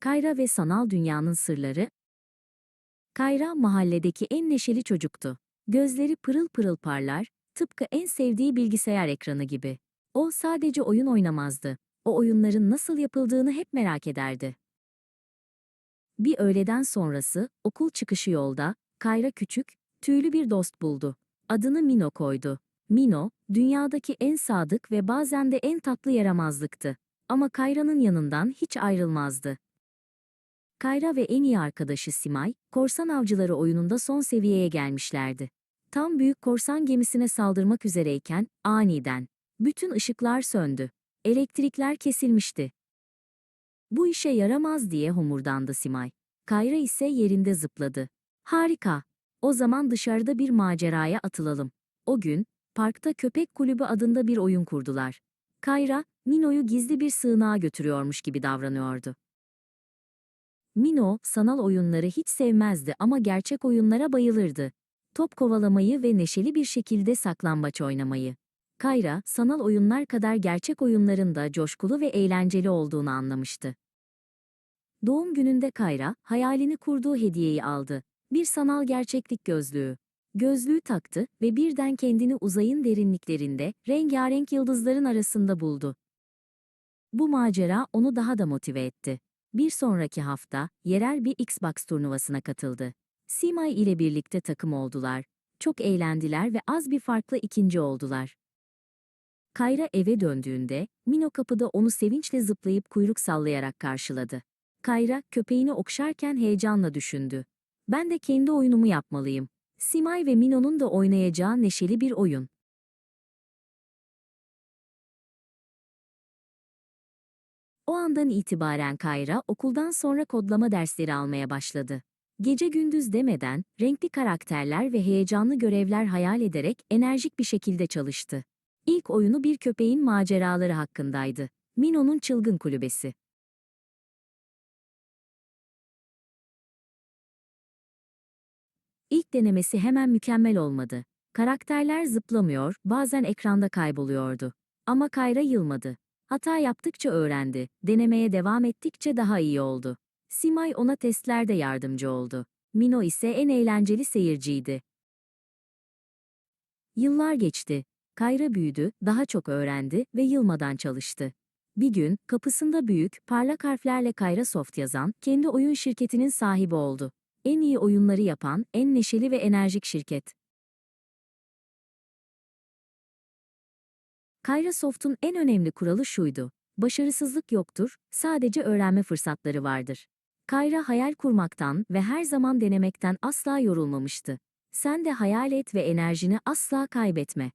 Kayra ve sanal dünyanın sırları. Kayra mahalledeki en neşeli çocuktu. Gözleri pırıl pırıl parlar, tıpkı en sevdiği bilgisayar ekranı gibi. O sadece oyun oynamazdı. O oyunların nasıl yapıldığını hep merak ederdi. Bir öğleden sonrası, okul çıkışı yolda, Kayra küçük, tüylü bir dost buldu. Adını Mino koydu. Mino, dünyadaki en sadık ve bazen de en tatlı yaramazlıktı. Ama Kayra'nın yanından hiç ayrılmazdı. Kayra ve en iyi arkadaşı Simay, korsan avcıları oyununda son seviyeye gelmişlerdi. Tam büyük korsan gemisine saldırmak üzereyken, aniden, bütün ışıklar söndü. Elektrikler kesilmişti. Bu işe yaramaz diye homurdandı Simay. Kayra ise yerinde zıpladı. Harika. O zaman dışarıda bir maceraya atılalım. O gün, parkta köpek kulübü adında bir oyun kurdular. Kayra, Mino'yu gizli bir sığınağa götürüyormuş gibi davranıyordu. Mino, sanal oyunları hiç sevmezdi ama gerçek oyunlara bayılırdı. Top kovalamayı ve neşeli bir şekilde saklambaç oynamayı. Kayra, sanal oyunlar kadar gerçek oyunların da coşkulu ve eğlenceli olduğunu anlamıştı. Doğum gününde Kayra, hayalini kurduğu hediyeyi aldı. Bir sanal gerçeklik gözlüğü. Gözlüğü taktı ve birden kendini uzayın derinliklerinde, rengarenk yıldızların arasında buldu. Bu macera onu daha da motive etti. Bir sonraki hafta, yerel bir Xbox turnuvasına katıldı. Simay ile birlikte takım oldular. Çok eğlendiler ve az bir farkla ikinci oldular. Kayra eve döndüğünde, Mino kapıda onu sevinçle zıplayıp kuyruk sallayarak karşıladı. Kayra, köpeğini okşarken heyecanla düşündü. Ben de kendi oyunumu yapmalıyım. Simay ve Mino'nun da oynayacağı neşeli bir oyun. O andan itibaren Kayra okuldan sonra kodlama dersleri almaya başladı. Gece gündüz demeden, renkli karakterler ve heyecanlı görevler hayal ederek enerjik bir şekilde çalıştı. İlk oyunu bir köpeğin maceraları hakkındaydı. Mino'nun çılgın kulübesi. İlk denemesi hemen mükemmel olmadı. Karakterler zıplamıyor, bazen ekranda kayboluyordu. Ama Kayra yılmadı. Hata yaptıkça öğrendi, denemeye devam ettikçe daha iyi oldu. Simay ona testlerde yardımcı oldu. Mino ise en eğlenceli seyirciydi. Yıllar geçti. Kayra büyüdü, daha çok öğrendi ve yılmadan çalıştı. Bir gün, kapısında büyük, parlak harflerle Kayra Soft yazan, kendi oyun şirketinin sahibi oldu. En iyi oyunları yapan, en neşeli ve enerjik şirket. Kayra Soft'un en önemli kuralı şuydu. Başarısızlık yoktur, sadece öğrenme fırsatları vardır. Kayra hayal kurmaktan ve her zaman denemekten asla yorulmamıştı. Sen de hayal et ve enerjini asla kaybetme.